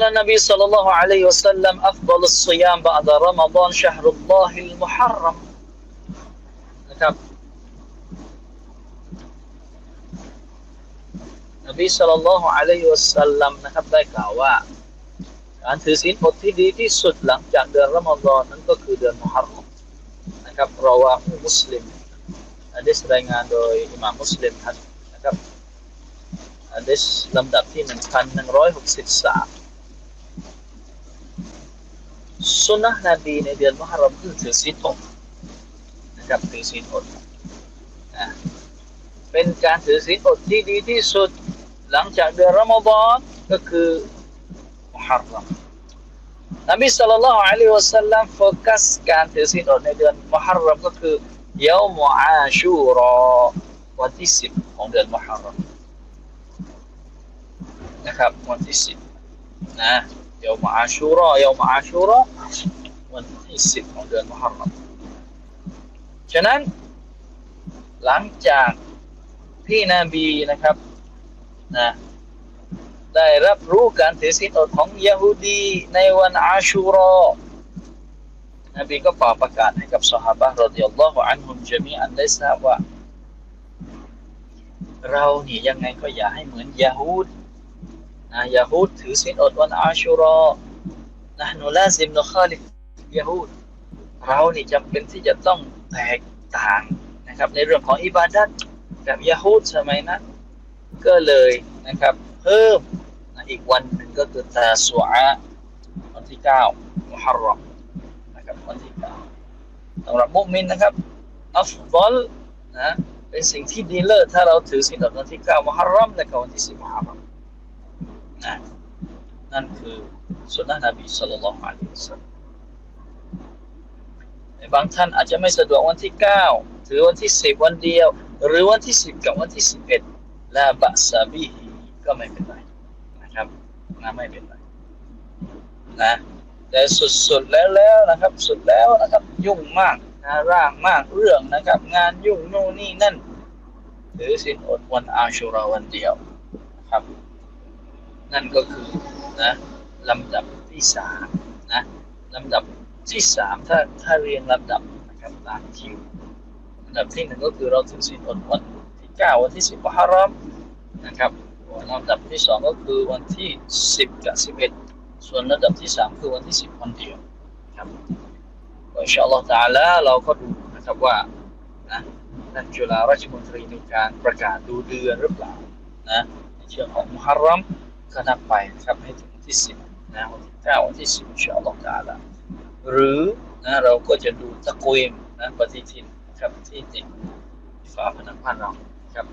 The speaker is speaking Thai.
قال النبي صلى الله عليه وسلم أفضل الصيام بعد رمضان شهر الله المحرم นะครับนบีสัลลัลลอฮุอะลัยฮิวะสัลลัมนะครับได้กล่าวว่า การถือศีลอดที่ดีที่สุดหลังจากเดือนรอมฎอนนั้นก็คือเดือนมุฮัรรอมนะครับเราว่ามุสลิมได้รายงานโดยอิหม่ามมุสลิมนะครับได้ลำดับที่1163 สุนนะนบีในเดือนมุฮัรรอมคือถือศีลอดนะครับถือศีลอดนะเป็นการถือศีลอดที่ดีที่สุด หลังจากเดือนรอมฎอนก็คือมุฮัรรอมนบีสัลลัลลอฮุอะลัยฮิวะสัลลัมโฟกัสการถือศีลอดในเดือนมุฮัรรอมก็คือเยาวมุอาชูรอวันที่สิบของเดือนมุฮัรรอมนะครับวันที่สิบนะ ยามุอาชูรอเยามุอาชูรอวันที่สิบของเดือนมุฮัรรอมฉะนั้น หลังจากที่นบีนะครับนะได้รับรู้การถือศีลอดของยะฮูดีในวันอาชูรอนบีก็ป่าประกาศให้กับสหายรดิยัลลอฮุอันฮุมจามีอันได้ทราบว่า เรานี่ยังไงก็อย่าให้เหมือนยะฮูด นะยะฮูดถือศีลอดวันอาชูรอนะนูลาซิมนุคาลิยะฮูดเรานี่จำเป็นที่จะต้องแตกต่างนะครับ ในเรื่องของอิบาดัตกับยะฮูดสมัยนั้นก็เลยนะครับเพิ่มนะอีกวันหนึ่งก็คือตาสุอาวันที่เก้ามุฮัรรอมนะครับวันที่เก้าสำหรับมุมินนะครับอัฟดอลนะเป็นสิ่งที่ดีเลิศถ้าเราถือศีลอดวันที่เก้ามุฮัรรอมและก็วันที่สิบมุฮัรรอม นะนั่นคือสุนนะนบีสัลลัลลอฮุอะลัยฮิวะซัลบางท่านอาจจะไม่สะดวกวันที่เก้าถือวันที่สิบวันเดียว หรือวันที่สิบกับวันที่สิบเอ็ดลาบะซาบีฮีก็ไม่เป็นไรนะครับนะไม่เป็นไรนะแต่สุดๆแล้วแล้วนะครับ สุดแล้วนะครับ ยุ่งมากนะร่างมากเรื่องนะครับ งานยุ่งโน่นนี่นั่นถือสินอดวันอาชุราวันเดียวนะครับ นั่นก็คือนะลำดับที่สามนะลำดับที่สามถ้าถ้าเรียงลำดับนะครับตามคิวลำดับที่หนึ่งก็คือเราถือสินอดวันที่เก้าวันที่สิบมุฮัรรอมนะครับลำดับที่สองก็คือวันที่สิบกับสิบเอ็ดส่วนลำดับที่สามคือวันที่สิบวันเดียวครับอินชาอัลลอฮฺตาละเราก็ดูนะครับว่านะท่านจุฬาราชมนตรีมีการประกาศดูเดือนหรือเปล่านะในเชิงของมุฮัรรอม ก็นับไปนะครับให้ถึงที่สิบนะวันที่เก้าวันที่สิบอินชาอัลลอฮฺตาละหรือนะเราก็จะดูตะกุยมนะปฏิทินนะครับที่ติดฝาผนังบ้านเราครับ